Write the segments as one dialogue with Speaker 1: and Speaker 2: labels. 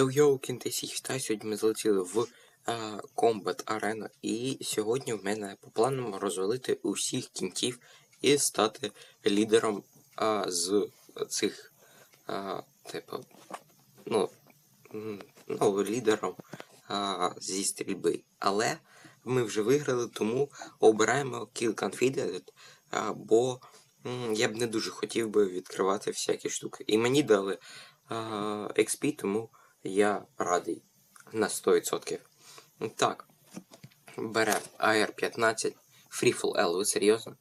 Speaker 1: Йоу-йоу, кінтесі, вітаю, сьогодні ми залетіли в а, Combat Arena і сьогодні в мене по планам розвалити усіх кінтів і стати лідером а, з цих, а, типу, ну, ну, лідером а, зі стрільби. Але ми вже виграли, тому обираємо Kill Confident, а, бо м, я б не дуже хотів би відкривати всякі штуки. І мені дали а, XP, тому я радий на 100%. Так. Бере AR-15 Freefall L. Ви серйозно?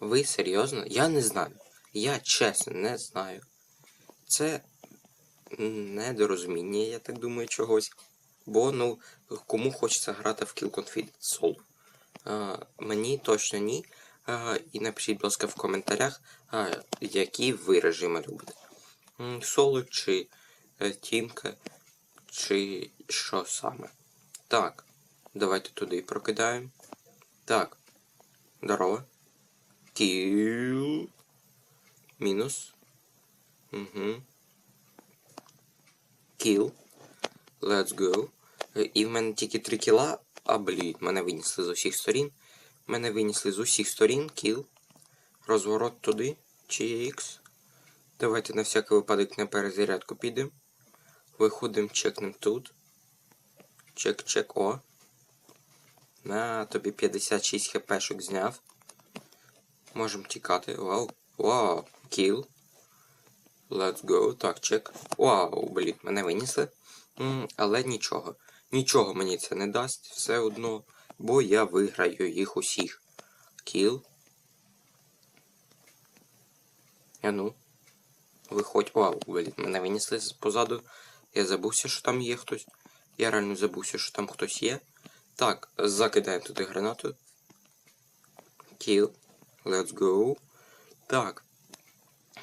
Speaker 1: Ви серйозно? Я не знаю. Я чесно не знаю. Це недорозуміння, я так думаю, чогось. Бо, ну, кому хочеться грати в Kill Confidence Soul? А, мені точно ні. А, і напишіть, будь ласка, в коментарях, а, які ви режими любите. Соло чи тімка, чи що саме. Так, давайте туди прокидаємо. Так. Здорово. Кіл. Мінус. Угу. Кіл. Let's go. І в мене тільки 3 кіла. А, блін, мене винесли з усіх сторін. Мене винесли з усіх сторін. Кіл. Розворот туди. Чікс. Давайте на всякий випадок на перезарядку підемо. Виходимо, чекнемо тут. Чек, чек, о. На, тобі 56 хпшок зняв. Можемо тікати. Вау. Вау. Кіл. Let's go. Так, чек. Вау, блін, мене винесли. М, але нічого. Нічого мені це не дасть все одно. Бо я виграю їх усіх. Кіл. А ну. Виходь. Вау, блін, мене винесли позаду. Я забувся, що там є хтось. Я реально забувся, що там хтось є. Так, закидаємо туди гранату. Kill. Let's go. Так.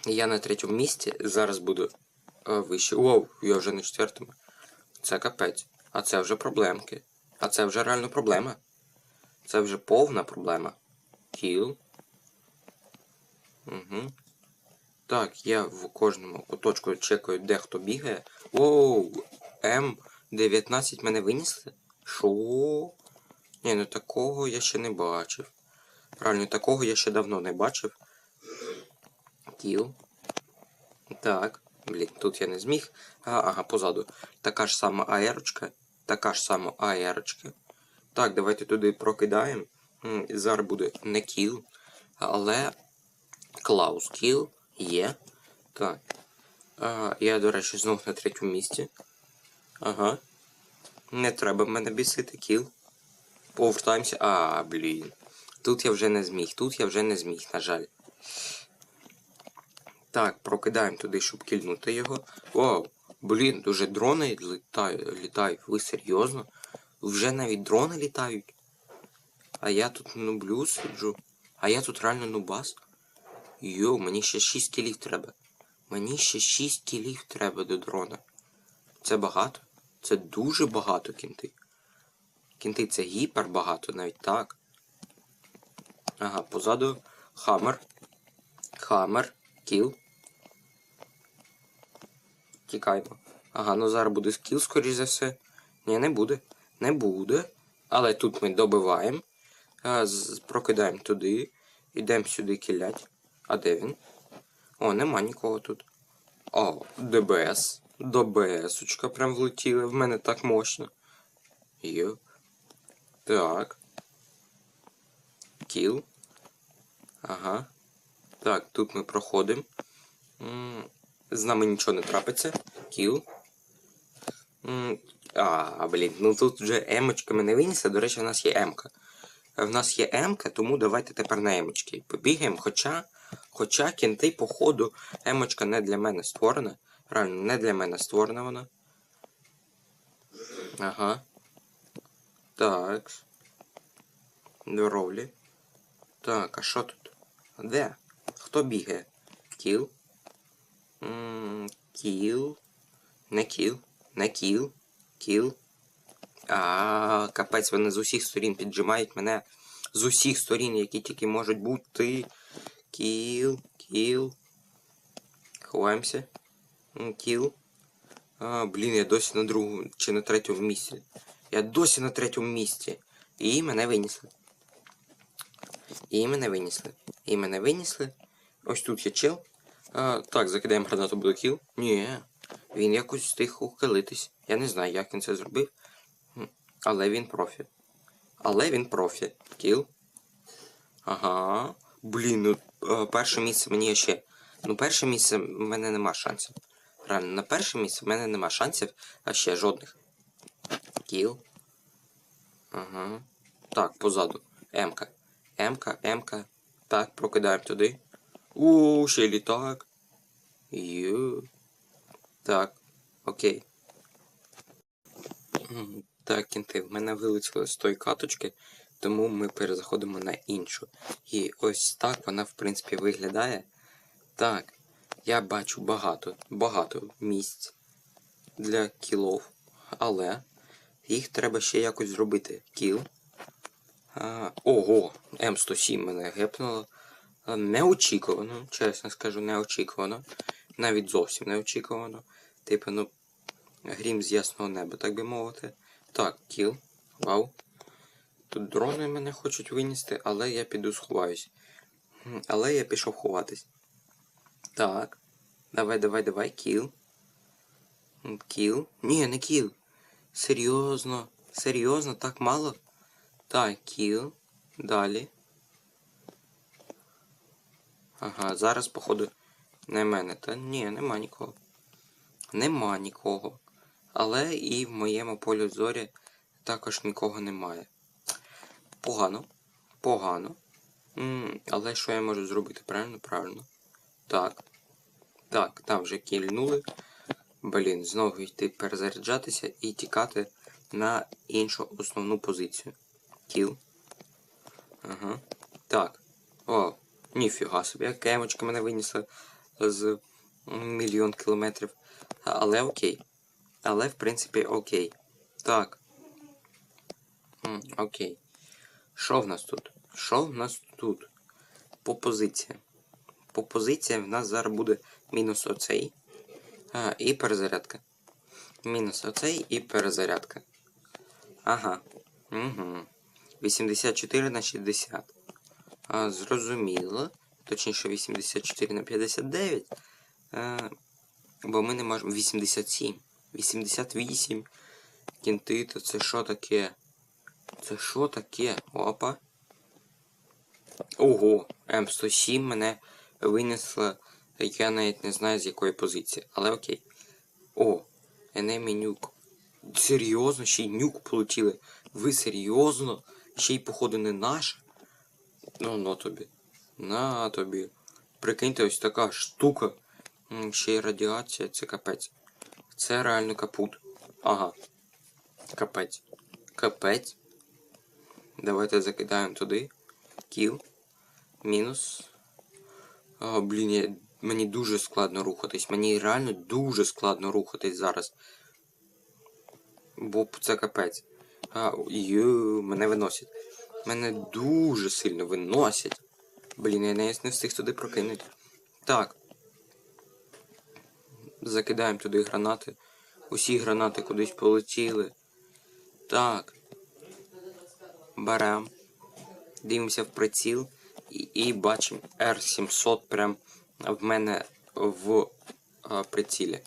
Speaker 1: Я на третьому місці. Зараз буду е, вище. Воу, я вже на четвертому. Це капець. А це вже проблемки. А це вже реально проблема. Це вже повна проблема. Kill. Угу. Так, я в кожному куточку чекаю, де хто бігає. Воу! М19 мене винесли? Шо? Ні, ну такого я ще не бачив. Правильно, такого я ще давно не бачив. Кіл. Так. Блін, тут я не зміг. А, ага, позаду. Така ж сама аерочка. Така ж сама аерочка. Так, давайте туди прокидаємо. Зараз буде не кіл. Але Клаус кіл є. Так. А, я, до речі, знов на третьому місці. Ага. Не треба мене бісити, кіл. Повертаємося. А, блін. Тут я вже не зміг. Тут я вже не зміг, на жаль. Так, прокидаємо туди, щоб кільнути його. Вау, блін, дуже дрони літають. літають. Ви серйозно? Вже навіть дрони літають. А я тут нублю сиджу. А я тут реально нубас. Йо, мені ще 6 кілів треба. Мені ще 6 кілів треба до дрона. Це багато? Це дуже багато кінти. Кінти це гіпер багато, навіть так. Ага, позаду хаммер. Хаммер. Кіл. Тікаємо. Ага, ну зараз буде скіл, скоріш за все. Ні, не буде. Не буде. Але тут ми добиваємо. Прокидаємо туди. Ідемо сюди кілять. А де він? О, нема нікого тут. О, ДБС. ДБСочка прям влетіла. В мене так мощно. Йо. Так. Кіл. Ага. Так, тут ми проходимо. З нами нічого не трапиться. Кіл. А, блін, ну тут вже емочками не винесе. До речі, в нас є емка. В нас є емка, тому давайте тепер на емочки побігаємо. Хоча, хоча кінти, походу, емочка не для мене створена. Реально, не для мене створена вона. Ага. Так. Здоровлі. Так, а що тут? Де? Хто бігає? Кіл? Кіл. Не кіл. Не кіл. Кіл. А, капець, вони з усіх сторін піджимають мене. З усіх сторін, які тільки можуть бути. Кіл, кіл. Ховаємося. Кіл. А, блін, я досі на другому чи на третьому місці. Я досі на третьому місці. І мене винесли. І мене винесли. І мене винесли. Ось тут є чел. А, так, закидаємо гранату буде кіл. Ні. Він якось встиг ухилитись. Я не знаю, як він це зробив. Але він профі. Але він профі. Кіл. Ага. Блін, ну перше місце мені ще. Ну, перше місце в мене нема шансів. Реально, на перше місце в мене нема шансів, а ще жодних. Кіл. Ага. Так, позаду. Емка. Емка, Емка. Так, прокидаємо туди. У, ще літак. Ю. Так, окей. Так, кінти, в мене вилетіли з тої каточки, тому ми перезаходимо на іншу. І ось так вона, в принципі, виглядає. Так, я бачу багато, багато місць для кілов, але їх треба ще якось зробити. Кіл. А, ого, М107 мене гепнуло. Неочікувано, чесно скажу, неочікувано. Навіть зовсім неочікувано. Типу, ну, грім з ясного неба, так би мовити. Так, кіл. Вау. Тут дрони мене хочуть винести, але я піду сховаюсь. Але я пішов ховатись. Так. Давай, давай, давай, кіл. Кіл. Ні, не кіл. Серйозно. Серйозно, так мало? Так, кіл. Далі. Ага, зараз, походу, не мене. Та ні, нема нікого. Нема нікого. Але і в моєму полі зорі також нікого немає. Погано. Погано. але що я можу зробити? Правильно? Правильно. Так. Так, там вже кільнули. Блін, знову йти перезаряджатися і тікати на іншу основну позицію. Кіл. Ага. Так. О, ніфіга собі, кемочка мене винесла з мільйон кілометрів. Але окей. Але, в принципі, окей. Так. Окей. Що в нас тут? Що в нас тут? По позиціям. По позиціям в нас зараз буде мінус оцей. А, і перезарядка. Мінус оцей і перезарядка. Ага. Угу. 84 на 60. А, зрозуміло. Точніше 84 на 59. А, бо ми не можемо. 87. 88. Кінти, то це що таке? Це що таке? Опа. Ого, М107 мене винесла. Я навіть не знаю з якої позиції, але окей. О, Enemy нюк. Серйозно, ще й нюк полетіли. Ви серйозно? Ще й, походу, не наш? Ну, на тобі. На тобі. Прикиньте, ось така штука. Ще й радіація, це капець. Це реально капут. Ага. Капець. Капець. Давайте закидаємо туди. Кіл. Мінус. А, блін, я... мені дуже складно рухатись. Мені реально дуже складно рухатись зараз. Бо це капець. А, ю, мене виносять. Мене дуже сильно виносять. Блін, я навіть не встиг туди прокинути. Так. Закидаємо туди гранати. Усі гранати кудись полетіли. Так. Берем. Дивимося в приціл і, і бачимо R700 прям в мене в а, прицілі.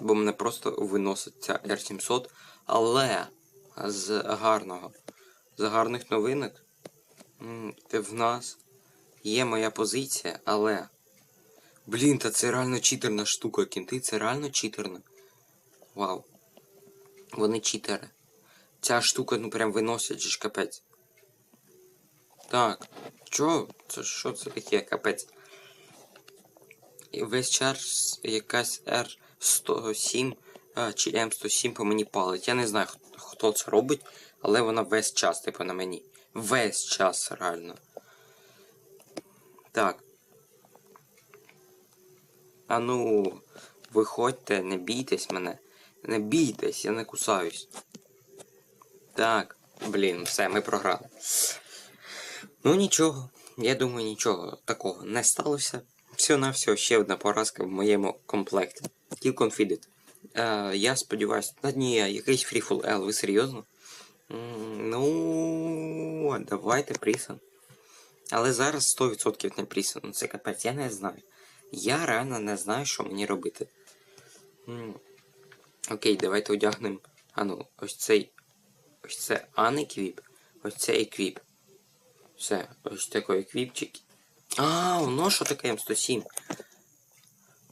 Speaker 1: Бо мене просто виносить ця R700. Але з гарного, з гарних новинок в нас є моя позиція, але. Блін, та це реально читерна штука, кінти, це реально читерна. Вау. Вони читери. Ця штука, ну прям виносять же ж капець. Так. Чо? Це що це таке капець? І весь час якась R107 а, чи М107 по мені палить. Я не знаю, хто це робить, але вона весь час, типу, на мені. Весь час, реально. Так. А ну, виходьте, не бійтесь мене. Не бійтесь, я не кусаюсь. Так, блін, все, ми програли. Ну нічого, я думаю, нічого такого не сталося. Все на все, ще одна поразка в моєму комплекті. Kill Confided. Е, я сподіваюся. Та ні, якийсь Freefall L, ви серйозно? Ну, давайте Прісон. Але зараз 100% не Прісон. Ну це капець, я не знаю. Я реально не знаю, що мені робити. М, Окей, давайте одягнемо. А ну, ось цей. Ось це анеквіп. Ось це еквіп. Все, ось такий еквіпчик. А, воно що таке М107.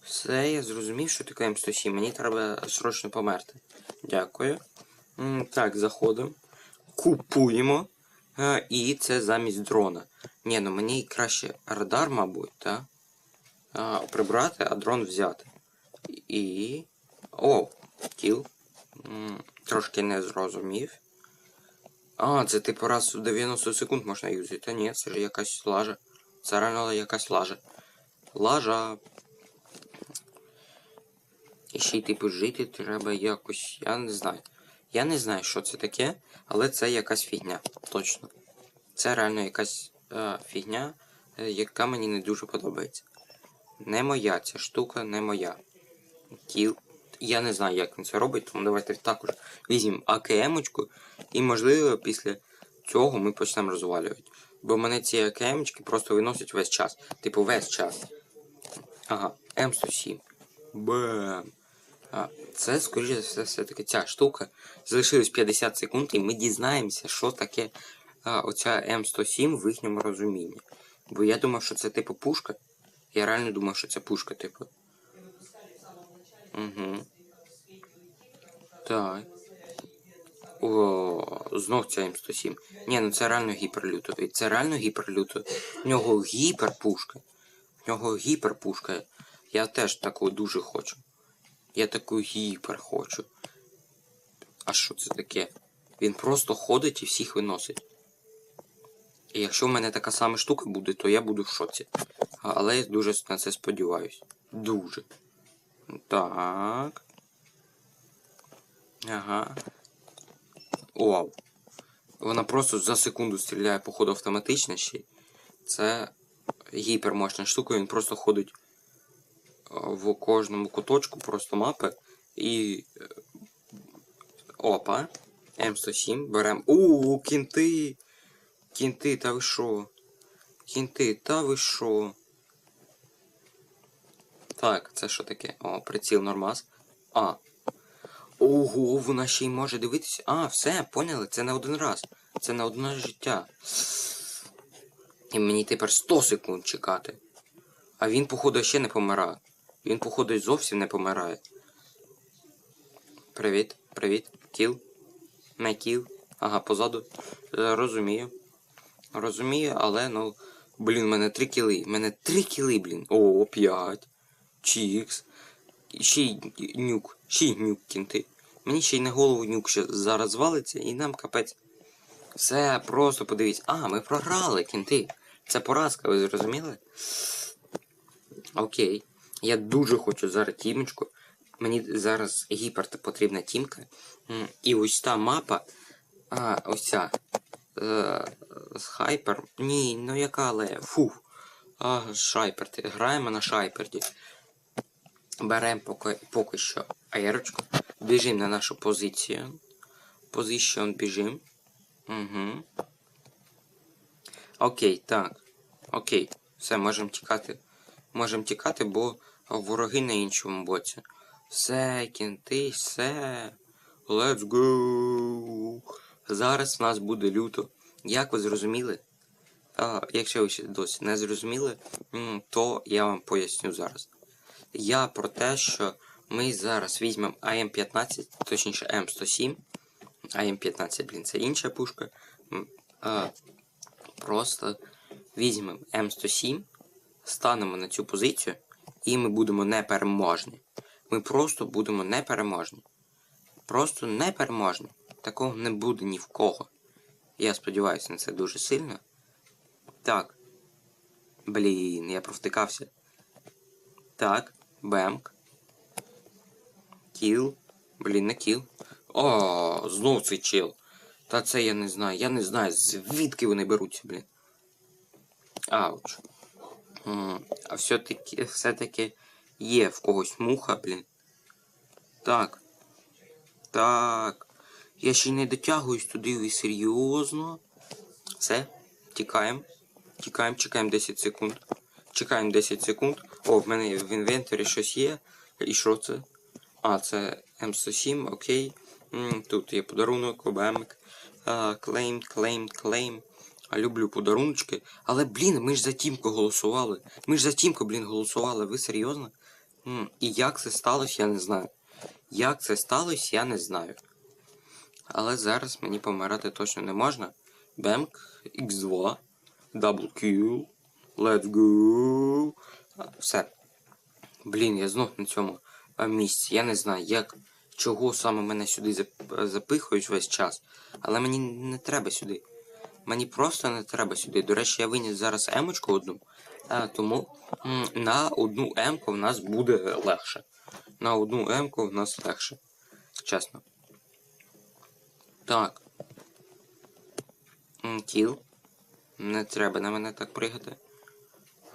Speaker 1: Все, я зрозумів, що таке М107. Мені треба срочно померти. Дякую. Так, заходимо. Купуємо. Е, І це замість дрона. Ні, ну мені краще радар, мабуть, так? А, прибрати, а дрон взяти. І. О, кіл. Трошки не зрозумів. А, це типу раз в 90 секунд можна юзати. Та ні, це ж якась лажа. Це реально якась лажа. Лажа. І ще й типу жити треба якось. Я не знаю. Я не знаю, що це таке, але це якась фігня. Точно. Це реально якась е, фігня, е, яка мені не дуже подобається. Не моя ця штука, не моя. Кіл. Я не знаю, як він це робить, тому давайте також візьмемо АКМ-очку і, можливо, після цього ми почнемо розвалювати. Бо мене ці АКМ-очки просто виносять весь час. Типу, весь час. Ага, М107. Бам. А, це, скоріше за все, все-таки ця штука. Залишилось 50 секунд, і ми дізнаємося, що таке а, оця М107 в їхньому розумінні. Бо я думав, що це типу пушка. Я реально думав, що це пушка, типу. Угу. Так. О, знов ця М107. Ні, ну це реально гіперлюто. І Це реально гіперлюто. В нього гіперпушка. В нього гіперпушка. Я теж таку дуже хочу. Я таку гіпер хочу. А що це таке? Він просто ходить і всіх виносить. І якщо в мене така сама штука буде, то я буду в шоці. Але я дуже на це сподіваюсь. Дуже. Так. Ага. Вау. Вона просто за секунду стріляє, походу, автоматично ще. Це гіпермощна штука, він просто ходить в кожному куточку просто мапи і. е, Опа. М107 берем. У, кінти! Кінти, та ви шо? Кінти, та ви шо? Так, це що таке? О, приціл нормас. А. Ого, вона ще й може дивитися. А, все, поняли, це не один раз. Це не одне життя. І мені тепер 100 секунд чекати. А він, походу, ще не помирає. Він, походу, зовсім не помирає. Привіт, привіт. Кіл. Не кіл. Ага, позаду. Е, Розумію. Розумію, але ну. Блін, в мене три кіли. В мене три кіли, блін. О, п'ять. Чікс. Ще й нюк. Ще й нюк кінти. Мені ще й на голову нюк ще зараз валиться і нам капець. Все, просто подивіться. А, ми програли, кінти. Це поразка, ви зрозуміли? Окей. Я дуже хочу зараз тімочку. Мені зараз гіпер потрібна тімка. І ось та мапа. А, ось ця. Е, з хайпер. Ні, ну яка але. Фух. А, шайперти. Граємо на шайперді. Беремо поки, поки що аерочку. Біжимо на нашу позицію. Позицію біжимо. Угу. Окей, так. Окей. Все, можемо тікати. Можемо тікати, бо вороги на іншому боці. Все, кінти, все. Let's go. Зараз в нас буде люто. Як ви зрозуміли? А, якщо ви ще досі не зрозуміли, то я вам поясню зараз. Я про те, що ми зараз візьмемо АМ-15, точніше М107. АМ-15, блін, це інша пушка. А, Просто візьмемо М107, станемо на цю позицію, і ми будемо непереможні. Ми просто будемо непереможні. Просто непереможні. Такого не буде ні в кого. Я сподіваюся на це дуже сильно. Так. Блін, я провтикався. Так, бемк. Кіл. Блін, не кіл. О, знов цей чел. Та це я не знаю. Я не знаю, звідки вони беруться, блін. Ауч. А все-таки все-таки є в когось муха, блін. Так. Так. Я ще не дотягуюсь туди, ви серйозно. Все, тікаємо. Тікаємо, чекаємо 10 секунд. Чекаємо 10 секунд. О, в мене в інвентарі щось є. І що це? А, це М107, окей. Тут є подарунок, обемик. Клейм, клейм, клейм. А люблю подаруночки. Але, блін, ми ж за Тімку голосували. Ми ж за Тімку, блін, голосували. Ви серйозно? І як це сталося, я не знаю. Як це сталося, я не знаю. Але зараз мені помирати точно не можна. Бемк, X2, Double Kill, Let's go. Все. Блін, я знов на цьому місці. Я не знаю, як, чого саме мене сюди запихують весь час. Але мені не треба сюди. Мені просто не треба сюди. До речі, я виніс зараз емочку одну. А, тому на одну емку в нас буде легше. На одну емку в нас легше. Чесно. Так. М, Кіл. Не треба на мене так пригати.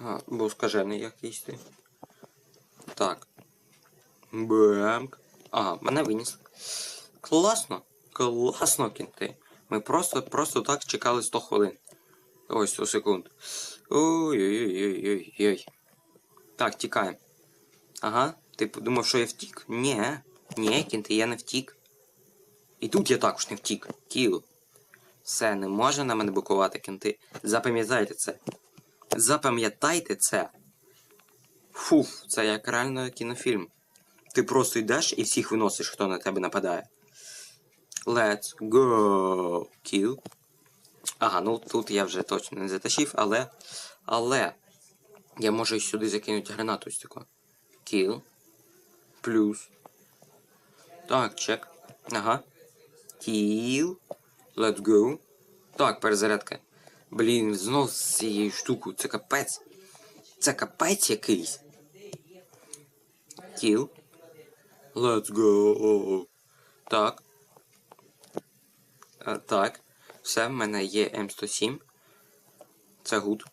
Speaker 1: А, бо скажений якийсь ти. Так. Бемк. Ага, мене виніс. Класно. Класно, кінти. Ми просто, просто так чекали 100 хвилин. Ой, 100 секунд. Ой-ой-ой-ой-ой. Так, тікаємо. Ага. Ти подумав, що я втік? Ні. Ні, кінти, я не втік. І тут я також не втік. Кіл. Все, не може на мене букувати кінти. Запам'ятайте це. Запам'ятайте це. Фуф, це як реально кінофільм. Ти просто йдеш і всіх виносиш, хто на тебе нападає. Let's go. Kill. Ага, ну тут я вже точно не затащив, але. Але. Я можу і сюди закинути гранату ось таку. Kill. Плюс. Так, чек. Ага. Kill. Let's go. Так, перезарядка. Блін, знов з цією штукою. Це капець. Це капець якийсь. Kill. Let's go. Так. А, так. Все, в мене є М107. Це гуд.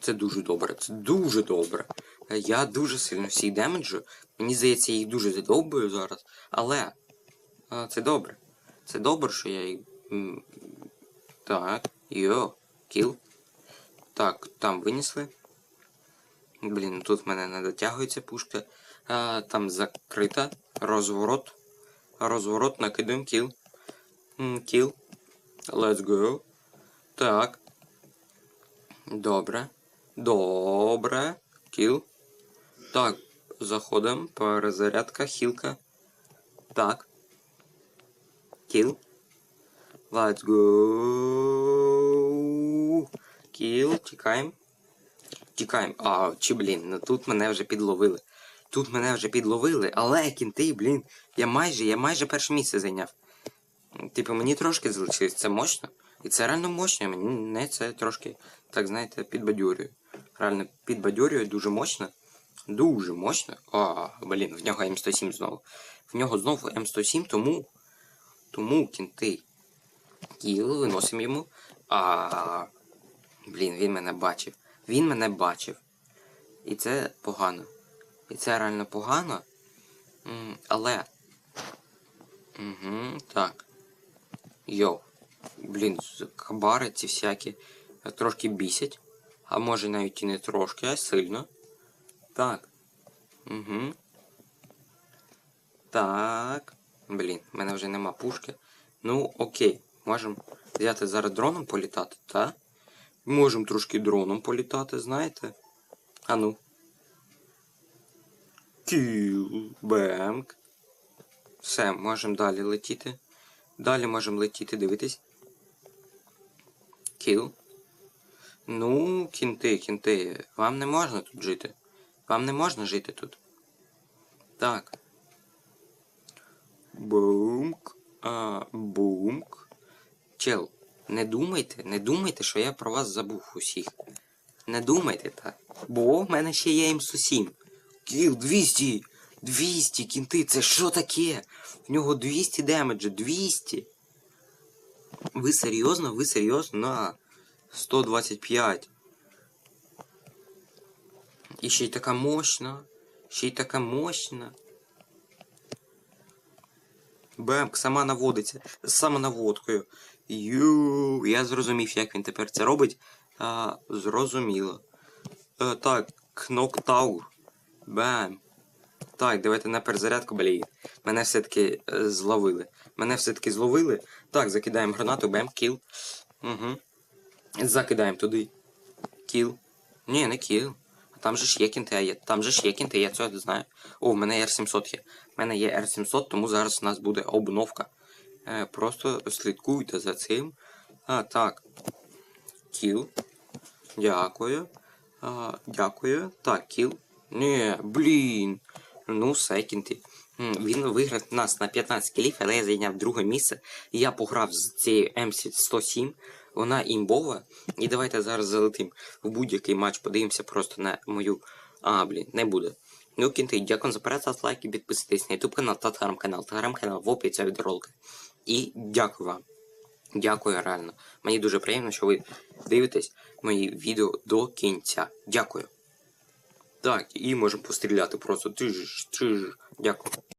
Speaker 1: Це дуже добре. Це дуже добре. Я дуже сильно всіх демеджу. Мені здається, їх дуже задовбую зараз. Але. А, це добре. Це добре, що я їх. Так. Йо. Кіл. Так, там винесли. Блін, тут в мене не дотягується пушка. Там закрита. Розворот. Розворот, накидаємо кіл. Кіл. Let's go. Так. Добре. Добре. Кіл. Так, заходимо. Перезарядка, хілка. Так. Кіл. Let's go. Кіл, тікаємо. Тікаємо. А, чи блін, ну тут мене вже підловили. Тут мене вже підловили, але кінти, блін, я майже, я майже перше місце зайняв. Типу, мені трошки залишилось, це мощно. І це реально мощно, мені не це трошки, так знаєте, підбадьорює. Реально підбадьорює дуже мощно. Дуже мощно. А, блін, в нього М107 знову. В нього знову М107, тому. Тому кінти. Кіл, виносимо йому. А. Блін, він мене бачив. Він мене бачив. І це погано. І це реально погано. Але. Угу, так. Йоу. Блін, кабари ці всякі трошки бісять. А може навіть і не трошки, а сильно. Так. Угу. Так. Блін, в мене вже нема пушки. Ну, окей. Можемо взяти зараз дроном політати, так? Можемо трошки дроном політати, знаєте? А ну. Кіл. Все, можемо далі летіти. Далі можемо летіти, дивитись. Кіл. Ну, кінти, кінти. Вам не можна тут жити. Вам не можна жити тут. Так. Бумк. А, бумк. Чел, не думайте, не думайте, що я про вас забув усіх. Не думайте так. Бо в мене ще є М107. Кіл 200! 200, кінти, це що таке? В нього 200 демеджу, 200. Ви серйозно? Ви серйозно? На 125. І ще й така мощна. Ще й така мощна. Бемк, сама наводиться. Самонаводкою. Ю, я зрозумів, як він тепер це робить. А, зрозуміло. Е, так, кноктаур. Бем. Так, давайте на перезарядку, блін. Мене все-таки е, зловили. Мене все-таки зловили. Так, закидаємо гранату, бем, кіл. Угу. Закидаємо туди. Кіл. Ні, не кіл. А Там же ж є кінти, а є. Там же ж є кінти, я цього знаю. О, в мене R700 є. В мене є R700, тому зараз у нас буде обновка. Е, просто слідкуйте за цим. А, так. Кіл. Дякую. А, дякую. Так, кіл. Ні, блін. Ну, все, Він виграв нас на 15 кілів, але я зайняв друге місце. Я пограв з цією MC107. Вона імбова. І давайте зараз залетим в будь-який матч, подивимося просто на мою. А, блін, не буде. Ну, кінти, дякую за перегляд, лайки, підписуйтесь на YouTube канал та телеграм-канал. Телеграм-канал в описі цього відеоролика. І дякую вам. Дякую, реально. Мені дуже приємно, що ви дивитесь мої відео до кінця. Дякую. Так, і можемо постріляти просто. Дякую.